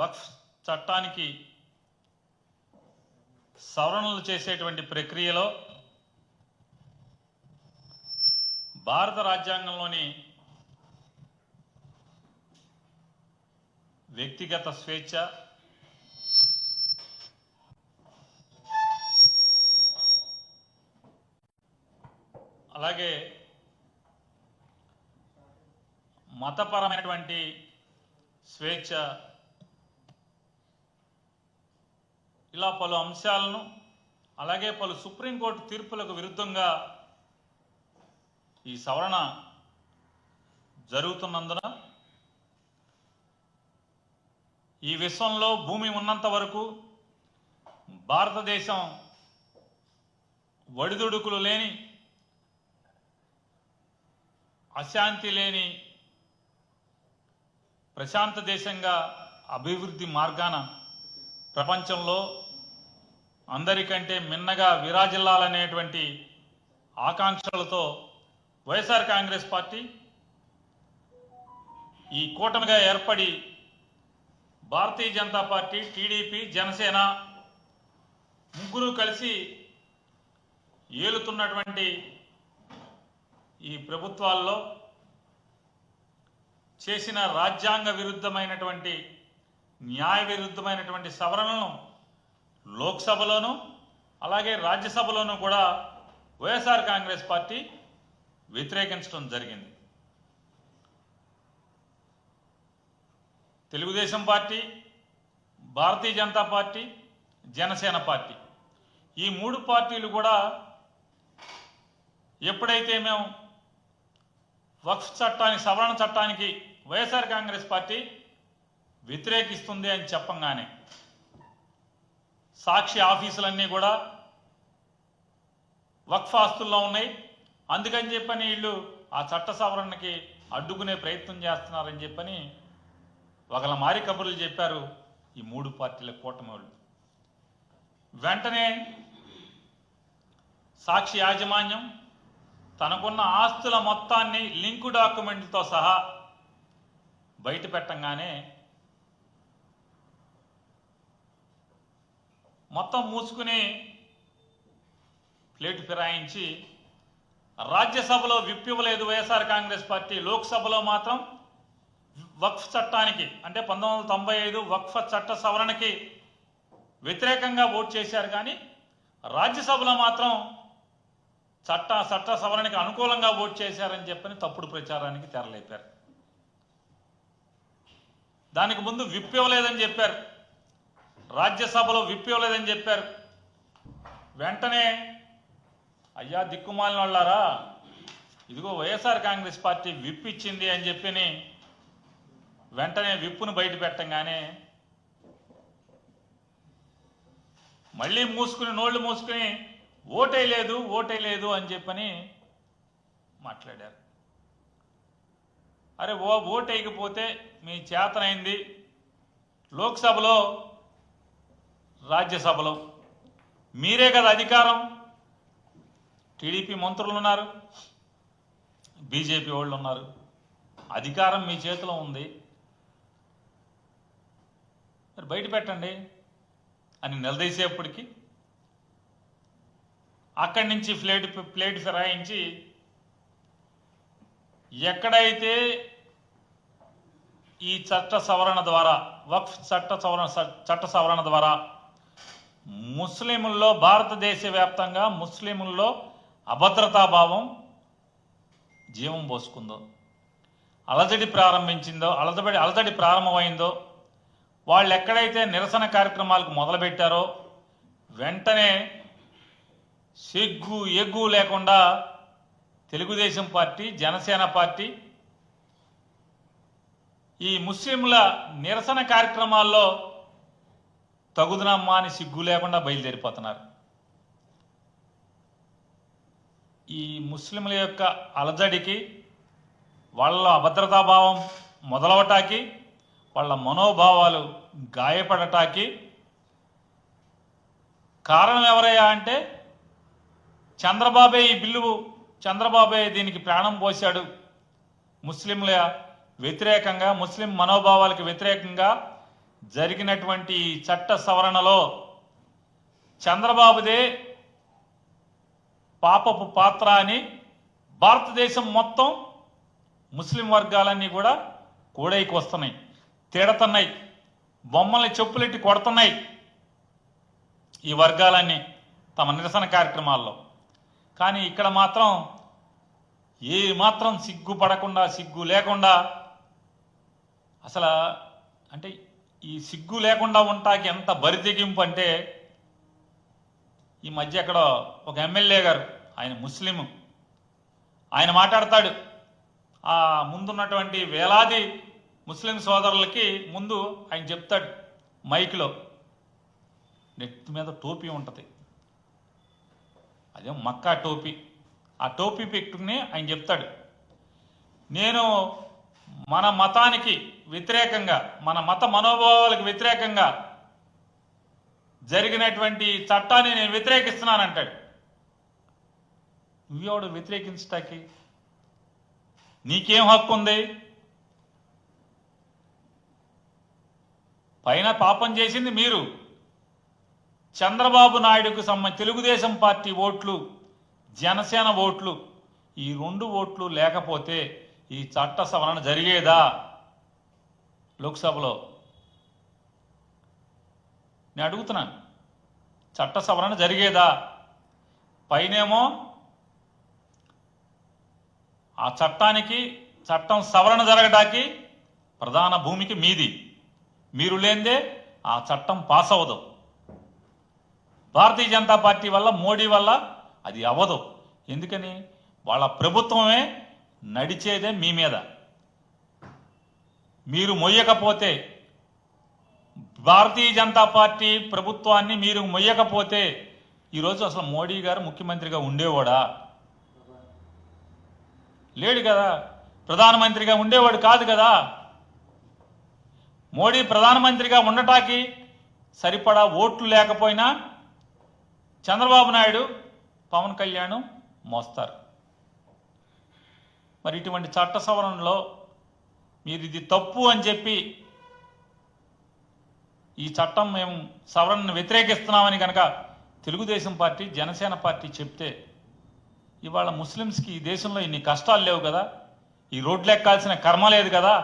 వక్ఫ్ చట్టానికి సవరణలు చేసేటువంటి ప్రక్రియలో భారత రాజ్యాంగంలోని వ్యక్తిగత స్వేచ్ఛ అలాగే మతపరమైనటువంటి స్వేచ్ఛ ఇలా పలు అంశాలను అలాగే పలు సుప్రీంకోర్టు తీర్పులకు విరుద్ధంగా ఈ సవరణ జరుగుతున్నందున ఈ విశ్వంలో భూమి ఉన్నంత వరకు భారతదేశం వడిదుడుకులు లేని అశాంతి లేని ప్రశాంత దేశంగా అభివృద్ధి మార్గాన ప్రపంచంలో అందరికంటే మిన్నగా విరాజిల్లాలనేటువంటి ఆకాంక్షలతో వైఎస్ఆర్ కాంగ్రెస్ పార్టీ ఈ కూటమిగా ఏర్పడి భారతీయ జనతా పార్టీ టీడీపీ జనసేన ముగ్గురు కలిసి ఏలుతున్నటువంటి ఈ ప్రభుత్వాల్లో చేసిన రాజ్యాంగ విరుద్ధమైనటువంటి న్యాయ విరుద్ధమైనటువంటి సవరణలను లోక్సభలోనూ అలాగే రాజ్యసభలోనూ కూడా వైఎస్ఆర్ కాంగ్రెస్ పార్టీ వ్యతిరేకించడం జరిగింది. Telugu Desam party Bharatiya Janata party Janasena party. ఈ మూడు పార్టీలు కూడా ఎప్పుడైతే మేము వక్ఫ్ చట్టానికి సవరణ చట్టానికి వైఎస్ఆర్ కాంగ్రెస్ పార్టీ వ్యతిరేకిస్తుంది అని చెప్పంగానే సాక్షి ఆఫీసులన్నీ కూడా వక్ఫ్ ఆస్తుల్లో ఉన్నాయి. అందుకని చెప్పని వీళ్ళు ఆ చట్ట సవరణకి అడ్డుకునే ప్రయత్నం చేస్తున్నారని చెప్పని ఒకళ్ళ మారి కబుర్లు చెప్పారు ఈ మూడు పార్టీల కూటమి వాళ్ళు. వెంటనే సాక్షి యాజమాన్యం తనకున్న ఆస్తుల మొత్తాన్ని లింకు డాక్యుమెంట్లతో సహా బయట పెట్టంగానే మొత్తం మూసుకుని ప్లేటు ఫిరాయించి రాజ్యసభలో విప్ ఇవ్వలేదు వైఎస్ఆర్ కాంగ్రెస్ పార్టీ లోక్సభలో మాత్రం వక్ఫ్ చట్టానికి అంటే పంతొమ్మిది వందల తొంభై ఐదు వక్ఫ్ చట్ట సవరణకి వ్యతిరేకంగా ఓటు చేశారు కానీ రాజ్యసభలో మాత్రం చట్ట చట్ట సవరణకి అనుకూలంగా ఓటు చేశారని చెప్పని తప్పుడు ప్రచారానికి తెరలేపారు. దానికి ముందు విప్ ఇవ్వలేదని చెప్పారు. రాజ్యసభలో విప్పివ్వలేదని చెప్పారు. వెంటనే అయ్యా దిక్కుమాలిన వాళ్ళారా ఇదిగో వైఎస్ఆర్ కాంగ్రెస్ పార్టీ విప్ ఇచ్చింది అని చెప్పి వెంటనే విప్పును బయట పెట్టంగానే మళ్ళీ మూసుకుని నోళ్ళు మూసుకుని ఓటే లేదు ఓటే లేదు అని చెప్పని మాట్లాడారు. అరే ఓ ఓటు వేయకపోతే మీ చేతనైంది. లోక్సభలో రాజ్యసభలో. మీరే కదా అధికారం? టీడీపీ మంత్రులు ఉన్నారు. బీజేపీ వాళ్ళు ఉన్నారు. అధికారం మీ చేతిలో ఉంది. మరి బయట పెట్టండి అని నిలదీసేపటికి అక్కడి నుంచి ప్లేట్ ప్లేట్ ఫిరాయించి ఎక్కడైతే ఈ చట్ట సవరణ ద్వారా వక్ఫ్ చట్ట సవరణ చట్ట సవరణ ద్వారా ముస్లింల్లో భారతదేశ వ్యాప్తంగా ముస్లింల్లో అభద్రతా భావం జీవం పోసుకుందో అలజడి ప్రారంభించిందో అలజడి అలజడి ప్రారంభమైందో వాళ్ళు ఎక్కడైతే నిరసన కార్యక్రమాలకు మొదలుపెట్టారో వెంటనే సిగ్గు ఎగ్గు లేకుండా తెలుగుదేశం పార్టీ జనసేన పార్టీ ఈ ముస్లింల నిరసన కార్యక్రమాల్లో తగుదనమ్మా అని సిగ్గు లేకుండా బయలుదేరిపోతున్నారు. ఈ ముస్లింల యొక్క అలజడికి వాళ్ళ అభద్రతాభావం మొదలవటాకి వాళ్ళ మనోభావాలు గాయపడటానికి కారణం ఎవరయ్యా అంటే చంద్రబాబే ఈ బిల్లు చంద్రబాబే దీనికి ప్రాణం పోశాడు. ముస్లింల వ్యతిరేకంగా ముస్లిం మనోభావాలకు వ్యతిరేకంగా జరిగినటువంటి చట్ట సవరణలో చంద్రబాబుదే పాపపు పాత్ర అని భారతదేశం మొత్తం ముస్లిం వర్గాలన్నీ కూడా కూడైకి వస్తున్నాయి తిడతున్నాయి బొమ్మల్ని చెప్పులెట్టి కొడుతున్నాయి ఈ వర్గాలన్నీ తమ నిరసన కార్యక్రమాల్లో. కానీ ఇక్కడ మాత్రం ఏ మాత్రం సిగ్గుపడకుండా సిగ్గు లేకుండా అసలు అంటే ఈ సిగ్గు లేకుండా ఉంటాకి ఎంత బరితెగింపు అంటే ఈ మధ్య అక్కడ ఒక ఎమ్మెల్యే గారు ఆయన ముస్లిం ఆయన మాట్లాడతాడు. ఆ ముందున్నటువంటి వేలాది ముస్లిం సోదరులకి ముందు ఆయన చెప్తాడు మైక్లో. నెత్తి మీద టోపీ ఉంటుంది. అదే మక్కా టోపీ. ఆ టోపీ పెట్టుకుని ఆయన చెప్తాడు. నేను మన మతానికి వ్యతిరేకంగా మన మత మనోభావాలకు వ్యతిరేకంగా జరిగినటువంటి చట్టాన్ని నేను వ్యతిరేకిస్తున్నానంటాడు. నువ్వెవడు వ్యతిరేకించటానికి? నీకేం హక్కు ఉంది? పైన పాపం చేసింది మీరు. చంద్రబాబు నాయుడుకు సంబంధించి తెలుగుదేశం పార్టీ ఓట్లు జనసేన ఓట్లు ఈ రెండు ఓట్లు లేకపోతే ఈ చట్ట సవరణ జరిగేదా? లోక్సభలో. నేను అడుగుతున్నాను చట్ట సవరణ జరిగేదా? పైనేమో ఆ చట్టానికి చట్టం సవరణ జరగడానికి ప్రధాన భూమికి మీది. మీరు లేనిదే ఆ చట్టం పాస్ అవ్వదు భారతీయ జనతా పార్టీ వల్ల మోడీ వల్ల అది అవ్వదు ఎందుకని? వాళ్ళ ప్రభుత్వమే నడిచేదే మీ మీద. మీరు మొయ్యకపోతే భారతీయ జనతా పార్టీ ప్రభుత్వాన్ని మీరు మొయ్యకపోతే ఈరోజు అసలు మోడీ గారు ముఖ్యమంత్రిగా ఉండేవాడా? లేడు కదా. ప్రధానమంత్రిగా ఉండేవాడు కాదు కదా. మోడీ ప్రధానమంత్రిగా ఉండటానికి సరిపడా ఓట్లు లేకపోయినా చంద్రబాబు నాయుడు పవన్ కళ్యాణ్ మోస్తారు. మరి ఇటువంటి చట్ట సవరణలో మీరు ఇది తప్పు అని చెప్పి ఈ చట్టం మేము సవరణను వ్యతిరేకిస్తున్నామని కనుక తెలుగుదేశం పార్టీ జనసేన పార్టీ చెప్తే ఇవాళ ముస్లిమ్స్కి ఈ దేశంలో ఇన్ని కష్టాలు లేవు కదా? ఈ రోడ్లు ఎక్కాల్సిన కర్మ లేదు కదా?